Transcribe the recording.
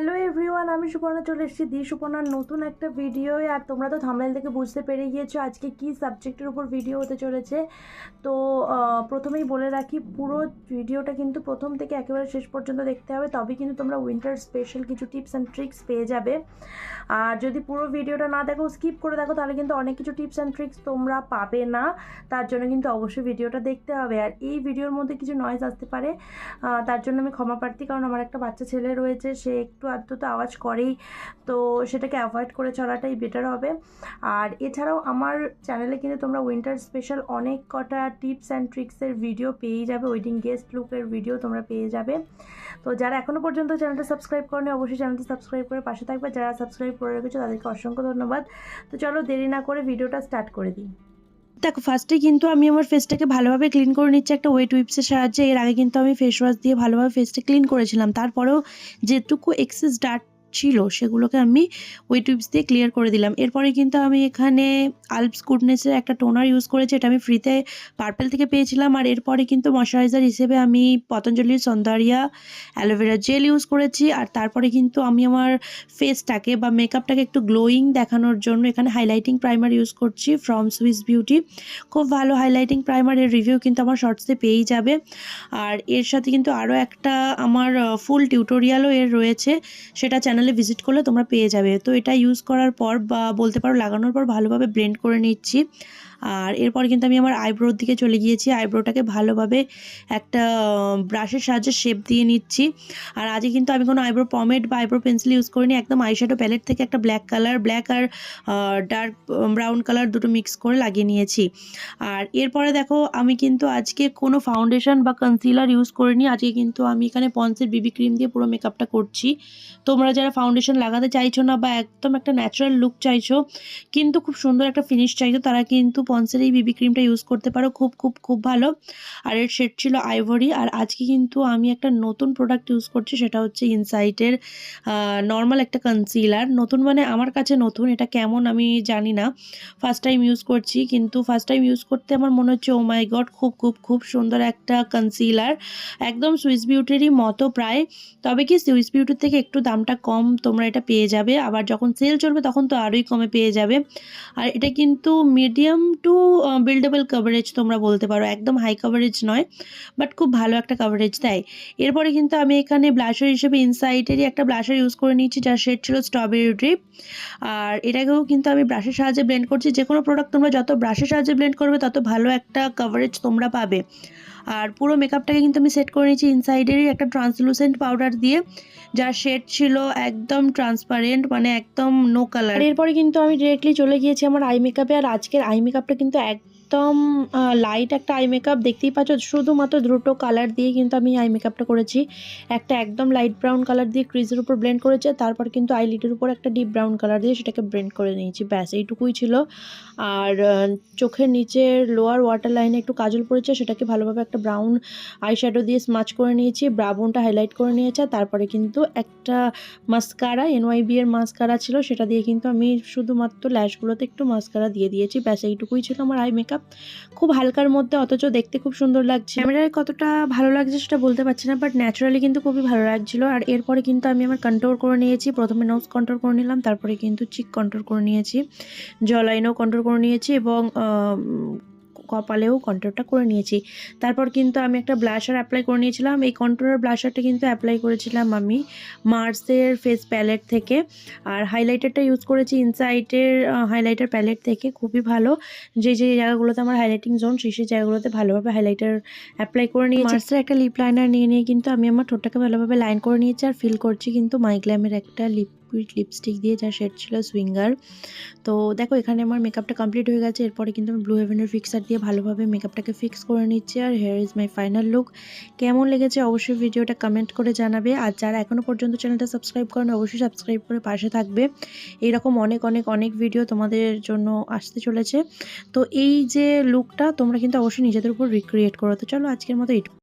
hello everyone. Everyone আমি সুপর্ণা চলে এসেছি। দি সুপর্ণার নতুন একটা ভিডিও আর তোমরা তো থামলাইল থেকে বুঝতে পেরে গিয়েছো আজকে কি সাবজেক্টের উপর ভিডিও হতে চলেছে। তো প্রথমেই বলে রাখি, পুরো ভিডিওটা কিন্তু প্রথম থেকে একেবারে শেষ পর্যন্ত দেখতে হবে। তবে কিন্তু তোমরা উইন্টার স্পেশাল কিছু টিপস অ্যান্ড ট্রিক্স পেয়ে যাবে। আর যদি পুরো ভিডিওটা না দেখো, স্কিপ করে দেখো, তাহলে কিন্তু অনেক কিছু টিপস অ্যান্ড ট্রিক্স তোমরা পাবে না। তার জন্য কিন্তু অবশ্যই ভিডিওটা দেখতে হবে। আর এই ভিডিওর মধ্যে কিছু নয়েজ আসতে পারে। তার জন্য আমি ক্ষমা প্রার্থী, কারণ আমার একটা বাচ্চা ছেলে রয়েছে, সে একটু আধটু তো আওয়াজ করেই। তো সেটাকে অ্যাভয়েড করে চলাটাই বেটার হবে। আর এছাড়াও আমার চ্যানেলে কিন্তু তোমরা উইন্টার স্পেশাল অনেক কটা টিপস অ্যান্ড ট্রিক্সের ভিডিও পেয়ে যাবে। ওয়েডিং গেস্ট লুকের ভিডিও তোমরা পেয়ে যাবে। তো যারা এখনও পর্যন্ত চ্যানেলটা সাবস্ক্রাইব করেনি, অবশ্যই চ্যানেলটা সাবস্ক্রাইব করে পাশে থাকবে। যারা সাবস্ক্রাইব করে রেখেছো, তাদেরকে অসংখ্য ধন্যবাদ। তো চলো দেরি না করে ভিডিওটা স্টার্ট করে দিই। দেখো ফার্স্টে কিন্তু আমি আমার ফেসটাকে ভালোভাবে ক্লিন করে নিচ্ছি একটা ওয়েট উইপসের সাহায্যে। এর আগে কিন্তু আমি ফেস ওয়াশ দিয়ে ভালোভাবে ফেসটা ক্লিন করেছিলাম। তারপরেও যেটুকু এক্সেস ডার্ট ছিল, সেগুলোকে আমি ওয়েট উইপস দিয়ে ক্লিয়ার করে দিলাম। এরপরে কিন্তু আমি এখানে আলপস গুডনেসের একটা টোনার ইউজ করেছি, এটা আমি ফ্রিতে পার্পেল থেকে পেয়েছিলাম। আর এরপরে কিন্তু ময়শ্চারাইজার হিসেবে আমি পতঞ্জলির Saundarya aloe vera gel use করেছি। আর তারপরে কিন্তু আমি আমার ফেসটাকে বা মেকআপটাকে একটু গ্লোয়িং দেখানোর জন্য এখানে হাইলাইটিং প্রাইমার ইউজ করছি ফ্রম সুইস বিউটি খুব ভালো হাইলাইটিং প্রাইমারের রিভিউ কিন্তু আমার শর্টসে পেয়েই যাবে। আর এর সাথে কিন্তু আরও একটা আমার ফুল টিউটোরিয়ালও এর রয়েছে, সেটা চ্যানেলে ভিজিট করলে তোমরা পেয়ে যাবে। তো এটা ইউজ করার পর বা বলতে পারো লাগানোর পর ভালোভাবে ব্লেন্ড করে নিচ্ছি। আর এরপর কিন্তু আমি আমার আইব্রোর দিকে চলে গিয়েছি। আইব্রোটাকে ভালোভাবে একটা ব্রাশের সাহায্যে শেপ দিয়ে নিচ্ছি। আর আজকে কিন্তু আমি কোনো আইব্রো পমেট বা আইব্রো পেন্সিল ইউজ করিনি। একদম আইশ্যাডো প্যালেট থেকে একটা ব্ল্যাক কালার ব্ল্যাক আর ডার্ক ব্রাউন কালার দুটো মিক্স করে লাগিয়ে নিয়েছি। আর এরপরে দেখো, আমি কিন্তু আজকে কোনো ফাউন্ডেশন বা কনসিলার ইউজ করিনি। আজকে কিন্তু আমি এখানে পন্সের বিবি ক্রিম দিয়ে পুরো মেকআপটা করছি। তোমরা যারা ফাউন্ডেশন লাগাতে চাইছো না বা একদম একটা ন্যাচারাল লুক চাইছো, কিন্তু খুব সুন্দর একটা ফিনিশ চাইছো, তারা কিন্তু পন্সের এই বিবি ক্রিমটা ইউজ করতে পারো। খুব খুব খুব ভালো। আর এর শেড ছিল আইভরি আর আজকে কিন্তু আমি একটা নতুন প্রোডাক্ট ইউজ করছি, সেটা হচ্ছে ইনসাইটের নর্মাল একটা কনসিলার নতুন মানে আমার কাছে নতুন, এটা কেমন আমি জানি না। ফার্স্ট টাইম ইউজ করছি, কিন্তু ফার্স্ট টাইম ইউজ করতে আমার মনে হচ্ছে ও মাই গড খুব খুব খুব সুন্দর একটা কনসিলার একদম সুইস বিউটিরই মতো প্রায়। তবে কি সুইস বিউটির থেকে একটু দামটা কম, তোমরা এটা পেয়ে যাবে। আবার যখন সেল চলবে, তখন তো আরোই কমে পেয়ে যাবে। আর এটা কিন্তু মিডিয়াম টু বিল্ডেবল কভারেজ তোমরা বলতে পারো। একদম হাই কভারেজ নয় বাট খুব ভালো একটা কভারেজ দেয়। এরপরে কিন্তু আমি এখানে ব্লাশার হিসেবে ইনসাইটেরই একটা ব্লাশার ইউজ করে নিয়েছি, যার শেড ছিল স্ট্রবেরি ড্রিপ আর এটাকেও কিন্তু আমি ব্রাশের সাহায্যে ব্লেন্ড করছি। যে কোনো প্রোডাক্ট তোমরা যত ব্রাশের সাহায্যে ব্লেন্ড করবে, তত ভালো একটা কভারেজ তোমরা পাবে। আর পুরো মেকআপটাকে কিন্তু আমি সেট করে নিয়েছি ইনসাইডেরই একটা ট্রান্সলুসেন্ট পাউডার দিয়ে, যার শেড ছিল একদম ট্রান্সপারেন্ট মানে একদম নো কালার এরপরে কিন্তু আমি ডিরেক্টলি চলে গিয়েছি আমার আই মেকআপে আর আজকের আই মেকআপটা কিন্তু একদম লাইট একটা আই মেকআপ দেখতেই পাচ্ছ। শুধুমাত্র দুটো কালার দিয়ে কিন্তু আমি আই মেকআপটা করেছি। একটা একদম লাইট ব্রাউন কালার দিয়ে ক্রিজের উপর ব্লেন্ড করেছে, তারপর কিন্তু আইলিটের উপর একটা ডিপ ব্রাউন কালার দিয়ে সেটাকে ব্লেন্ড করে নিয়েছি। ব্যাস, এইটুকুই ছিল। আর চোখের নিচের লোয়ার ওয়াটার লাইনে একটু কাজল পড়েছে, সেটাকে ভালোভাবে একটা ব্রাউন আই শ্যাডো দিয়ে স্মাচ করে নিয়েছি ব্রাউনটা হাইলাইট করে নিয়েছে। তারপরে কিন্তু একটা মাস্কারা এনওয়াইবি এর মাস্কারা ছিল, সেটা দিয়ে কিন্তু আমি শুধুমাত্র ল্যাশগুলোতে একটু মাস্কারা দিয়ে দিয়েছি। ব্যাস, এইটুকুই ছিল আমার আই মেকআপ খুব হালকার মধ্যে, অথচ দেখতে খুব সুন্দর লাগছে ক্যামেরায় কতটা ভালো লাগছে সেটা বলতে পারছি না বাট ন্যাচারালি কিন্তু খুবই ভালো লাগছিল। আর এরপরে কিন্তু আমি আমার কন্ট্রোল করে নিয়েছি। প্রথমে নোজ কন্ট্রোল করে নিলাম, তারপরে কিন্তু চিক কন্ট্রোল করে নিয়েছি। জলাইনও কন্ট্রোল করে নিয়েছি এবং কপালেও কন্ট্রোলটা করে নিয়েছি। তারপর কিন্তু আমি একটা ব্লাশার অ্যাপ্লাই করে নিয়েছিলাম। এই কন্ট্রোলার ব্লাশারটা কিন্তু অ্যাপ্লাই করেছিলাম আমি মার্সের ফেস প্যালেট থেকে। আর হাইলাইটারটা ইউজ করেছি ইনসাইটের হাইলাইটার প্যালেট থেকে। খুবই ভালো। যে যে জায়গাগুলোতে আমার হাইলাইটিং জোন সেই সেই জায়গাগুলোতে ভালোভাবে হাইলাইটার অ্যাপ্লাই করে নিয়েছি। মার্সের একটা লিপ লাইনার নিয়ে নিয়ে কিন্তু আমি আমার ঠোঁটটাকে ভালোভাবে লাইন করে নিয়েছি আর ফিল করছি কিন্তু মাইগ্ল্যামের একটা লিকুইড লিপস্টিক দিয়ে যা শেড ছিল সুইঙ্গার তো দেখো, এখানে আমার মেকআপটা কমপ্লিট হয়ে গেছে। এরপরে কিন্তু আমি ব্লু হেভেনের ফিক্সার দিয়ে ভালোভাবে মেকআপটাকে ফিক্স করে নিচ্ছি। আর here is my final look কেমন লেগেছে অবশ্যই ভিডিওটা কমেন্ট করে জানাবে। আর যারা এখনও পর্যন্ত চ্যানেলটা সাবস্ক্রাইব করেন, অবশ্যই সাবস্ক্রাইব করে পাশে থাকবে। এইরকম অনেক অনেক অনেক ভিডিও তোমাদের জন্য আসতে চলেছে। তো এই যে লুকটা তোমরা কিন্তু অবশ্যই নিজেদের উপর রিক্রিয়েট করো। তো চলো আজকের মতো এইটুকু।